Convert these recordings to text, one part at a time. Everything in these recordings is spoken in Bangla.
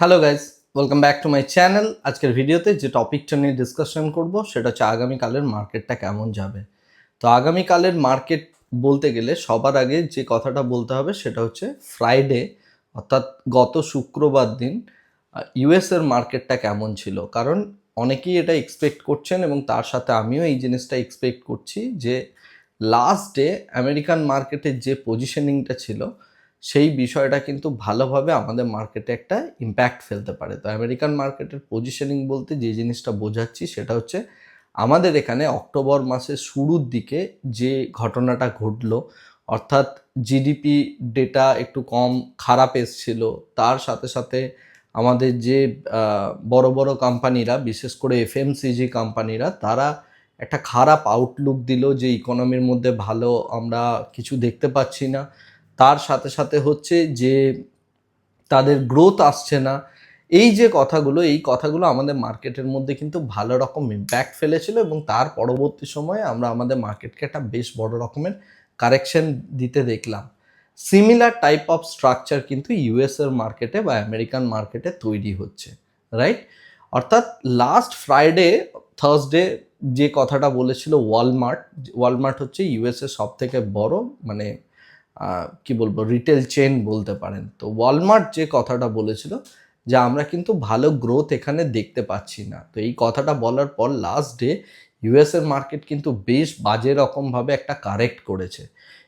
Hello guys welcome back to my channel আজকের ভিডিওতে যে টপিকটা নিয়ে ডিসকাশন করব, সেটা হচ্ছে আগামীকালের মার্কেটটা কেমন যাবে। তো আগামীকালের মার্কেট বলতে গেলে সবার আগে যে কথাটা বলতে হবে, সেটা হচ্ছে ফ্রাইডে অর্থাৎ গত শুক্রবার দিন ইউএসের মার্কেটটা কেমন ছিল? কারণ অনেকেই এটা এক্সপেক্ট করছেন এবং তার সাথে আমিও এই জিনিসটা এক্সপেক্ট করছি যে লাস্ট ডে আমেরিকান মার্কেটের যে পজিশনিংটা ছিল সেই বিষয়টা কিন্তু ভালোভাবে আমাদের মার্কেটে একটা ইম্প্যাক্ট ফেলতে পারে। তো আমেরিকান মার্কেটের পজিশনিং বলতে যে জিনিসটা বোঝাচ্ছি সেটা হচ্ছে আমাদের এখানে অক্টোবর মাসের শুরুর দিকে যে ঘটনাটা ঘটলো, অর্থাৎ জিডিপি ডেটা একটু কম, খারাপ এসছিল, তার সাথে সাথে আমাদের যে বড় বড় কোম্পানিরা বিশেষ করে এফএমসিজি কোম্পানিরা তারা একটা খারাপ আউটলুক দিল যে ইকোনমির মধ্যে ভালো আমরা কিছু দেখতে পাচ্ছি না। তার সাথে সাথে হচ্ছে যে তাদের গ্রোথ আসছে না। এই যে কথাগুলো, এই কথাগুলো আমাদের মার্কেটের মধ্যে কিন্তু ভালো রকম ইম্প্যাক্ট ফেলেছিল এবং তার পরবর্তী সময়ে আমরা আমাদের মার্কেটকে একটা বেশ বড় রকমের কারেকশন দিতে দেখলাম। সিমিলার টাইপ অফ স্ট্রাকচার কিন্তু ইউএস এর মার্কেটে বা আমেরিকান মার্কেটে তৈরি হচ্ছে রাইট অর্থাৎ লাস্ট ফ্রাইডে থার্সডে যে কথাটা বলেছিল ওয়ালমার্ট ওয়ালমার্ট হচ্ছে ইউএস এর সব থেকে বড় মানে কি বলব রিটেল চেন বলতে পারেন। তো ওয়ালমার্ট যে কথাটা বলেছিল যে, আমরা কিন্তু ভালো গ্রোথ এখানে দেখতে পাচ্ছি না। তো এই কথাটা বলার পর লাস্ট ডে ইউএসএর মার্কেট কিন্তু বেশ বাজে রকমভাবে একটা কারেক্ট করেছে।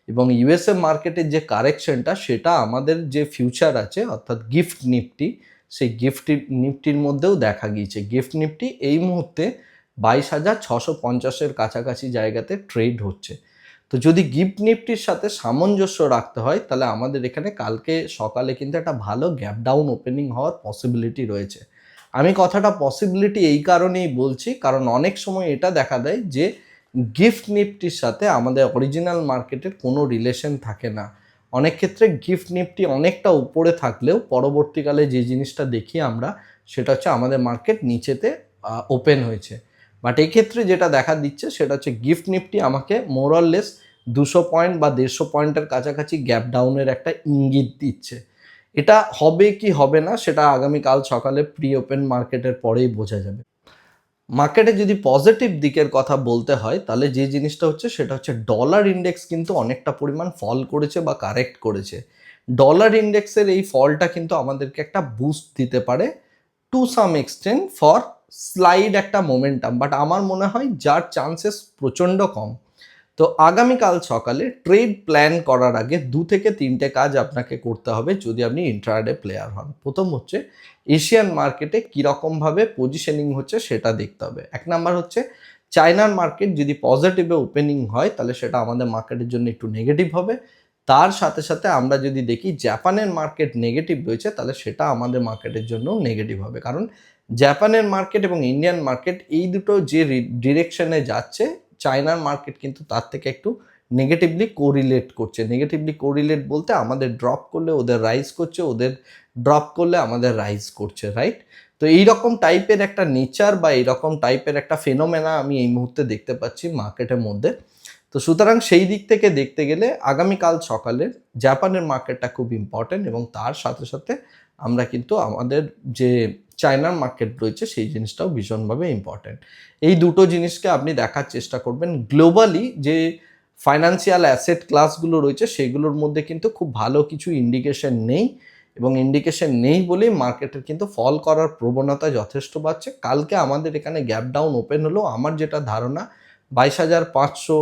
এবং ইউএসএ মার্কেটের যে কারেকশনটা সেটা আমাদের যে ফিউচার আছে, অর্থাৎ গিফট নিফটি সেই গিফট নিফটির মধ্যেও দেখা গিয়েছে। গিফট নিফটি এই মুহূর্তে বাইশ হাজার ছশো পঞ্চাশের কাছাকাছি জায়গাতে ট্রেড হচ্ছে। তো যদি গিফট নিফটির সাথে সামঞ্জস্য রাখতে হয়, তাহলে আমাদের এখানে কালকে সকালে কিন্তু একটা ভালো গ্যাপ ডাউন ওপেনিং হওয়ার পসিবিলিটি রয়েছে। আমি কথাটা পসিবিলিটি এই কারণেই বলছি, কারণ অনেক সময় এটা দেখা দেয় যে গিফট নিফটির সাথে আমাদের অরিজিনাল মার্কেটের কোনো রিলেশন থাকে না। অনেক ক্ষেত্রে গিফট নিফটি অনেকটা উপরে থাকলেও পরবর্তীকালে যে জিনিসটা দেখি আমরা, সেটা হচ্ছে আমাদের মার্কেট নিচেতে ওপেন হয়েছে। বাট এই ক্ষেত্রে যেটা দেখা দিচ্ছে, সেটা হচ্ছে গিফট নিফটি আমাকে মোরাললেস দুশো পয়েন্ট বা দেড়শো পয়েন্টের কাছাকাছি গ্যাপ ডাউনের একটা ইঙ্গিত দিচ্ছে। এটা হবে কি হবে না সেটা আগামীকাল সকালে প্রি ওপেন মার্কেটের পরেই বোঝা যাবে। মার্কেটে যদি পজিটিভ দিকের কথা বলতে হয়, তাহলে যে জিনিসটা হচ্ছে সেটা হচ্ছে ডলার ইন্ডেক্স কিন্তু অনেকটা পরিমাণ ফল করেছে বা কারেক্ট করেছে। ডলার ইন্ডেক্সের এই ফলটা কিন্তু আমাদেরকে একটা বুস্ট দিতে পারে to some extent for slide একটা মোমেন্টাম বাট আমার মনে হয় যার চান্সেস প্রচণ্ড কম। তো আগামীকাল সকালে ট্রেড প্ল্যান করার আগে দু থেকে তিনটে কাজ আপনাকে করতে হবে যদি আপনি ইন্ট্রাডে প্লেয়ার হন। প্রথম হচ্ছে এশিয়ান মার্কেটে কীরকমভাবে পজিশনিং হচ্ছে সেটা দেখতে হবে। এক নাম্বার হচ্ছে চায়নার মার্কেট যদি পজিটিভে ওপেনিং হয় তাহলে সেটা আমাদের মার্কেটের জন্য একটু নেগেটিভ হবে। তার সাথে সাথে আমরা যদি দেখি জাপানের মার্কেট নেগেটিভ রয়েছে তাহলে সেটা আমাদের মার্কেটের জন্য নেগেটিভ হবে। কারণ জাপানের মার্কেট এবং ইন্ডিয়ান মার্কেট এই দুটো যে ডিরেকশনে যাচ্ছে চায়নার মার্কেট কিন্তু তার থেকে একটু নেগেটিভলি কোরিলেট করছে। নেগেটিভলি কোরিলেট বলতে আমাদের ড্রপ করলে ওদের রাইজ করছে, ওদের ড্রপ করলে আমাদের রাইজ করছে রাইট তো এই রকম টাইপের একটা নেচার বা এইরকম টাইপের একটা ফেনোমেনা আমি এই মুহূর্তে দেখতে পাচ্ছি মার্কেটের মধ্যে। তো সুতরাং সেই দিক থেকে দেখতে গেলে আগামীকাল সকালে জাপানের মার্কেটটা খুব ইম্পর্টেন্ট এবং তার সাথে সাথে আমরা কিন্তু আমাদের যে চায়নার মার্কেট রয়েছে, সেই জিনিসটাও ভীষণভাবে ইম্পর্টেন্ট এই দুটো জিনিসকে আপনি দেখার চেষ্টা করবেন। গ্লোবালি যে ফাইন্যান্সিয়াল অ্যাসেট ক্লাসগুলো রয়েছে, সেগুলোর মধ্যে কিন্তু খুব ভালো কিছু ইন্ডিকেশন নেই এবং ইন্ডিকেশন নেই বলেই মার্কেটের কিন্তু ফল করার প্রবণতা যথেষ্ট বাড়ছে। কালকে আমাদের এখানে গ্যাপ ডাউন ওপেন হলো। আমার যেটা ধারণা, বাইশ হাজার পাঁচশো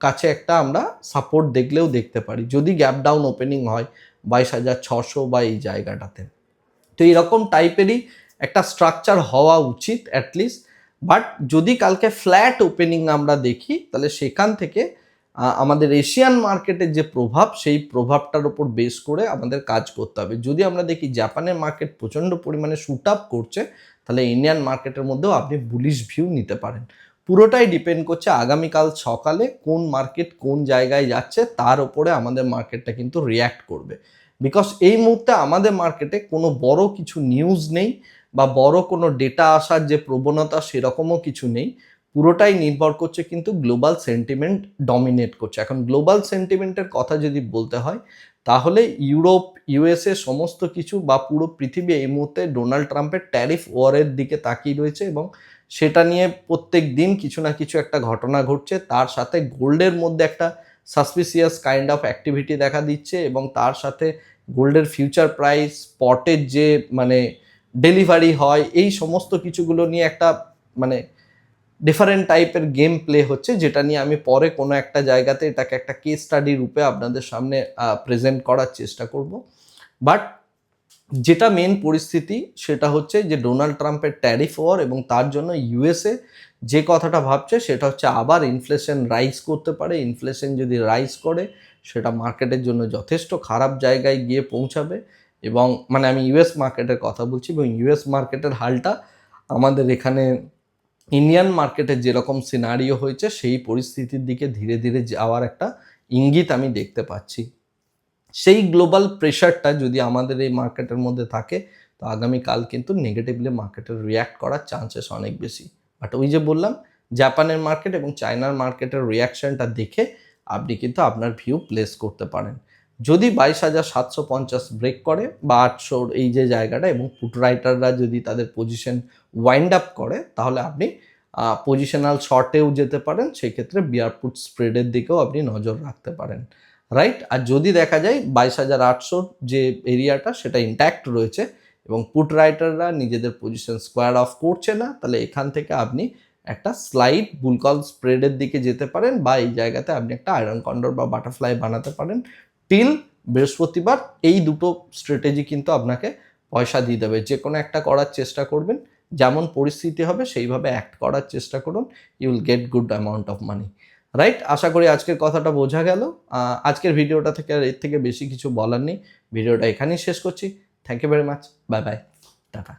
কাছে একটা আমরা সাপোর্ট দেখলেও দেখতে পারি। যদি গ্যাপ ডাউন ওপেনিং হয়, বাইশ হাজার ছশো বা এই জায়গাটাতে। তো এরকম টাইপেরই একটা স্ট্রাকচার হওয়া উচিত অ্যাটলিস্ট বাট যদি কালকে ফ্ল্যাট ওপেনিং আমরা দেখি, তাহলে সেখান থেকে আমাদের এশিয়ান মার্কেটের যে প্রভাব, সেই প্রভাবটার উপর বেস করে আমাদের কাজ করতে হবে। যদি আমরা দেখি জাপানের মার্কেট প্রচণ্ড পরিমাণে শুট আপ করছে, তাহলে ইন্ডিয়ান মার্কেটের মধ্যেও আপনি বুলিশ ভিউ নিতে পারেন। পুরোটাই ডিপেন্ড করছে আগামীকাল সকালে কোন মার্কেট কোন জায়গায় যাচ্ছে, তার উপরে আমাদের মার্কেটটা কিন্তু রিয়্যাক্ট করবে। বিকজ এই মুহূর্তে আমাদের মার্কেটে কোনো বড় কিছু নিউজ নেই বা বড় কোনো ডেটা আসার যে প্রবণতা সেরকমও কিছু নেই। পুরোটাই নির্ভর করছে কিন্তু গ্লোবাল সেন্টিমেন্ট ডমিনেট করছে। এখন গ্লোবাল সেন্টিমেন্টের কথা যদি বলতে হয়, তাহলে ইউরোপ ইউএসএ সমস্ত কিছু বা পুরো পৃথিবী এই মুহূর্তে ডোনাল্ড ট্রাম্পের ট্যারিফ ওয়ারের দিকে তাকিয়ে রয়েছে এবং সেটা নিয়ে প্রত্যেক দিন কিছু না কিছু একটা ঘটনা ঘটছে। তার সাথে গোল্ডের মধ্যে একটা সাসপিসিয়াস কাইন্ড অফ অ্যাক্টিভিটি দেখা দিচ্ছে এবং তার সাথে গোল্ডের ফিউচার প্রাইস স্পটের যে মানে ডেলিভারি হয়, এই সমস্ত কিছুগুলো নিয়ে একটা মানে ডিফারেন্ট টাইপের গেম প্লে হচ্ছে, যেটা নিয়ে আমি পরে কোনো একটা জায়গাতে এটাকে একটা কেস স্টাডি রূপে আপনাদের সামনে প্রেজেন্ট করার চেষ্টা করব। বাট যেটা মেন পরিস্থিতি, সেটা হচ্ছে যে ডোনাল্ড ট্রাম্পের ট্যারিফ ওয়ার এবং তার জন্য ইউএসএ যে কথাটা ভাবছে, সেটা হচ্ছে আবার ইনফ্লেশন রাইজ করতে পারে। ইনফ্লেশন যদি রাইজ করে, সেটা মার্কেটের জন্য যথেষ্ট খারাপ জায়গায় গিয়ে পৌঁছাবে। এবং মানে আমি ইউএস মার্কেটের কথা বলছি এবং ইউএস মার্কেটের হালটা আমাদের এখানে ইন্ডিয়ান মার্কেটে যেরকম সিনারিও হয়েছে, সেই পরিস্থিতির দিকে ধীরে ধীরে যাওয়ার একটা ইঙ্গিত আমি দেখতে পাচ্ছি। সেই গ্লোবাল প্রেশারটা যদি আমাদের এই মার্কেটের মধ্যে থাকে, তো আগামীকাল কিন্তু নেগেটিভলি মার্কেটের রিয়্যাক্ট করার চান্সেস অনেক বেশি। বাট ওই যে বললাম জাপানের মার্কেট এবং চায়নার মার্কেটের রিয়াকশনটা দেখে আপনি কিন্তু আপনার ভিউ প্লেস করতে পারেন। যদি বাইশ হাজার সাতশো পঞ্চাশ ব্রেক করে বা আটশোর এই যে জায়গাটা এবং পুট রাইটাররা যদি তাদের পজিশন ওয়াইন্ড আপ করে, তাহলে আপনি পজিশনাল শর্টেও যেতে পারেন, সেক্ষেত্রে বিয়ার পুট স্প্রেডের দিকেও আপনি নজর রাখতে পারেন রাইট আর যদি দেখা যায় বাইশ হাজার আটশোর যে এরিয়াটা সেটা ইন্ট্যাক্ট রয়েছে এবং পুট রাইটাররা নিজেদের পজিশন স্কোয়ার অফ করছে না, তাহলে এখান থেকে আপনি একটা স্লাইড বুলকল স্প্রেডের দিকে যেতে পারেন বা এই জায়গাতে আপনি একটা আয়রন কন্ডর বা বাটারফ্লাই বানাতে পারেন টিল বৃহস্পতিবার এই দুটো স্ট্র্যাটেজি কিন্তু আপনাকে পয়সা দিয়ে দেবে। যে কোনো একটা করার চেষ্টা করবেন, যেমন পরিস্থিতি হবে সেইভাবে অ্যাক্ট করার চেষ্টা করুন you will get good amount of money right আশা করি আজকের কথাটা বোঝা গেল। আজকের ভিডিওটা থেকে এর থেকে বেশি কিছু বলার নেই। ভিডিওটা এখানেই শেষ করছি। Thank you very much bye bye tata.